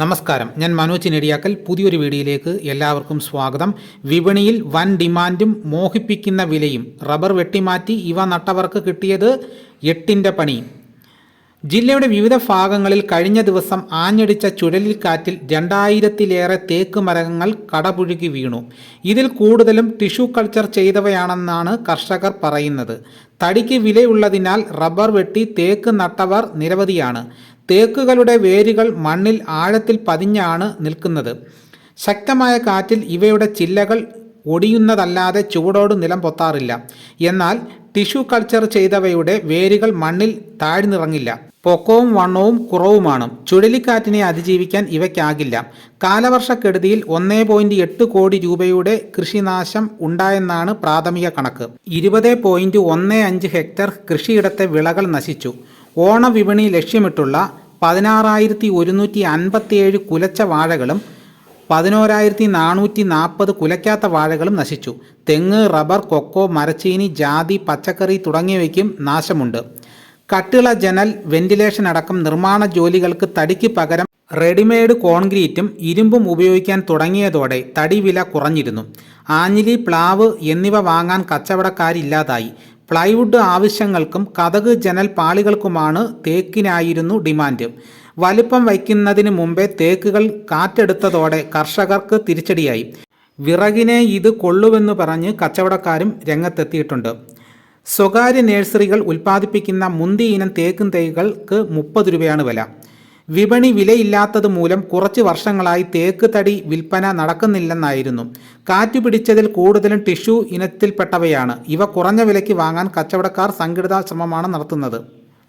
നമസ്കാരം. ഞാൻ മനോജ് നെടിയാക്കൽ. പുതിയൊരു വീഡിയോയിലേക്ക് എല്ലാവർക്കും സ്വാഗതം. വിപണിയിൽ വൻ ഡിമാൻഡും മോഹിപ്പിക്കുന്ന വിലയും. റബ്ബർ വെട്ടിമാറ്റി ഇവ നട്ടവർക്ക് കിട്ടിയത് എട്ടിന്റെ പണി. ജില്ലയുടെ വിവിധ ഭാഗങ്ങളിൽ കഴിഞ്ഞ ദിവസം ആഞ്ഞടിച്ച ചുഴലിക്കാറ്റിൽ രണ്ടായിരത്തിലേറെ തേക്ക് മരങ്ങൾ കടപുഴുകി വീണു. ഇതിൽ കൂടുതലും ടിഷ്യൂ കൾച്ചർ ചെയ്തവയാണെന്നാണ് കർഷകർ പറയുന്നത്. തടിക്ക് വിലയുള്ളതിനാൽ റബ്ബർ വെട്ടി തേക്ക് നട്ടവർ നിരവധിയാണ്. തേക്കുകളുടെ വേരുകൾ മണ്ണിൽ ആഴത്തിൽ പതിഞ്ഞാണ് നിൽക്കുന്നത്. ശക്തമായ കാറ്റിൽ ഇവയുടെ ചില്ലകൾ ഒടിയുന്നതല്ലാതെ ചുവടോട് നിലം പൊത്താറില്ല. എന്നാൽ ടിഷ്യൂ കൾച്ചർ ചെയ്തവയുടെ വേരുകൾ മണ്ണിൽ താഴ്ന്നിറങ്ങില്ല. പൊക്കവും വണ്ണവും കുറവുമാണ്. ചുഴലിക്കാറ്റിനെ അതിജീവിക്കാൻ ഇവയ്ക്കാകില്ല. കാലവർഷക്കെടുതിയിൽ ഒന്നേ പോയിന്റ് എട്ട് കോടി രൂപയുടെ കൃഷിനാശം ഉണ്ടായെന്നാണ് പ്രാഥമിക കണക്ക്. ഇരുപത് പോയിന്റ് ഒന്ന് അഞ്ച് ഹെക്ടർ കൃഷിയിടത്തെ വിളകൾ നശിച്ചു. ഓണവിപണി ലക്ഷ്യമിട്ടുള്ള പതിനാറായിരത്തി ഒരുന്നൂറ്റി അൻപത്തിയേഴ് കുലച്ച വാഴകളും പതിനോരായിരത്തി നാനൂറ്റി നാൽപ്പത് കുലയ്ക്കാത്ത വാഴകളും നശിച്ചു. തെങ്ങ് റബ്ബർ കൊക്കോ മരച്ചീനി ജാതി പച്ചക്കറി തുടങ്ങിയവയ്ക്കും നാശമുണ്ട്. കട്ടിള ജനൽ വെന്റിലേഷൻ അടക്കം നിർമ്മാണ ജോലികൾക്ക് തടിക്ക് പകരം റെഡിമെയ്ഡ് കോൺക്രീറ്റും ഇരുമ്പും ഉപയോഗിക്കാൻ തുടങ്ങിയതോടെ തടി വില കുറഞ്ഞിരുന്നു. ആഞ്ഞിലി പ്ലാവ് എന്നിവ വാങ്ങാൻ കച്ചവടക്കാരില്ലാതായി. പ്ലൈവുഡ് ആവശ്യങ്ങൾക്കും കതക് ജനൽ പാളികൾക്കുമാണ് തേക്കിനായിരുന്നു ഡിമാൻഡ്. വലിപ്പം വയ്ക്കുന്നതിന് മുമ്പേ തേക്കുകൾ കാറ്റെടുത്തതോടെ കർഷകർക്ക് തിരിച്ചടിയായി. വിറകിനെ ഇത് കൊള്ളുവെന്ന് പറഞ്ഞ് കച്ചവടക്കാരും രംഗത്തെത്തിയിട്ടുണ്ട്. സ്വകാര്യ നഴ്സറികൾ ഉൽപ്പാദിപ്പിക്കുന്ന മുന്തി ഇനം തേക്കും തൈകൾക്ക് മുപ്പത് രൂപയാണ് വില. വിപണി വിലയില്ലാത്തത് മൂലം കുറച്ച് വർഷങ്ങളായി തേക്ക് തടി വിൽപ്പന നടക്കുന്നില്ലെന്നായിരുന്നു. കാറ്റു പിടിച്ചതിൽ കൂടുതലും ടിഷ്യൂ ഇനത്തിൽപ്പെട്ടവയാണ്. ഇവ കുറഞ്ഞ വിലയ്ക്ക് വാങ്ങാൻ കച്ചവടക്കാർ സംഘടിത ശ്രമമാണ് നടത്തുന്നത്.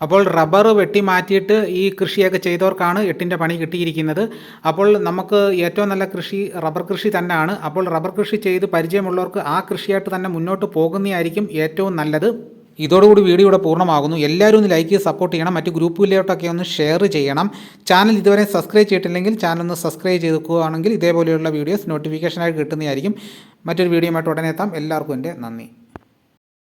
അപ്പോൾ റബ്ബർ വെട്ടി മാറ്റിയിട്ട് ഈ കൃഷിയൊക്കെ ചെയ്തവർക്കാണ് എട്ടിന്റെ പണി കിട്ടിയിരിക്കുന്നത്. അപ്പോൾ നമുക്ക് ഏറ്റവും നല്ല കൃഷി റബ്ബർ കൃഷി തന്നെയാണ്. അപ്പോൾ റബ്ബർ കൃഷി ചെയ്ത് പരിചയമുള്ളവർക്ക് ആ കൃഷിയായിട്ട് തന്നെ മുന്നോട്ട് പോകുന്നതായിരിക്കും ഏറ്റവും നല്ലത്. ഇതോടുകൂടി വീഡിയോ ഇവിടെ പൂർണമാകുന്നു. എല്ലാവരും ഒന്ന് ലൈക്ക് ചെയ്ത് സപ്പോർട്ട് ചെയ്യണം. മറ്റ് ഗ്രൂപ്പിലോട്ടൊക്കെ ഒന്ന് ഷെയർ ചെയ്യണം. ചാനൽ ഇതുവരെ സബ്സ്ക്രൈബ് ചെയ്തിട്ടില്ലെങ്കിൽ ചാനൽ ഒന്ന് സബ്സ്ക്രൈബ് ചെയ്തുക്കുകയാണെങ്കിൽ ഇതേപോലെയുള്ള വീഡിയോസ് നോട്ടിഫിക്കേഷനായിട്ട് കിട്ടുന്നതായിരിക്കും. മറ്റൊരു വീഡിയോയുമായിട്ട് ഉടനെ എത്താം. എല്ലാവർക്കും എന്റെ നന്ദി.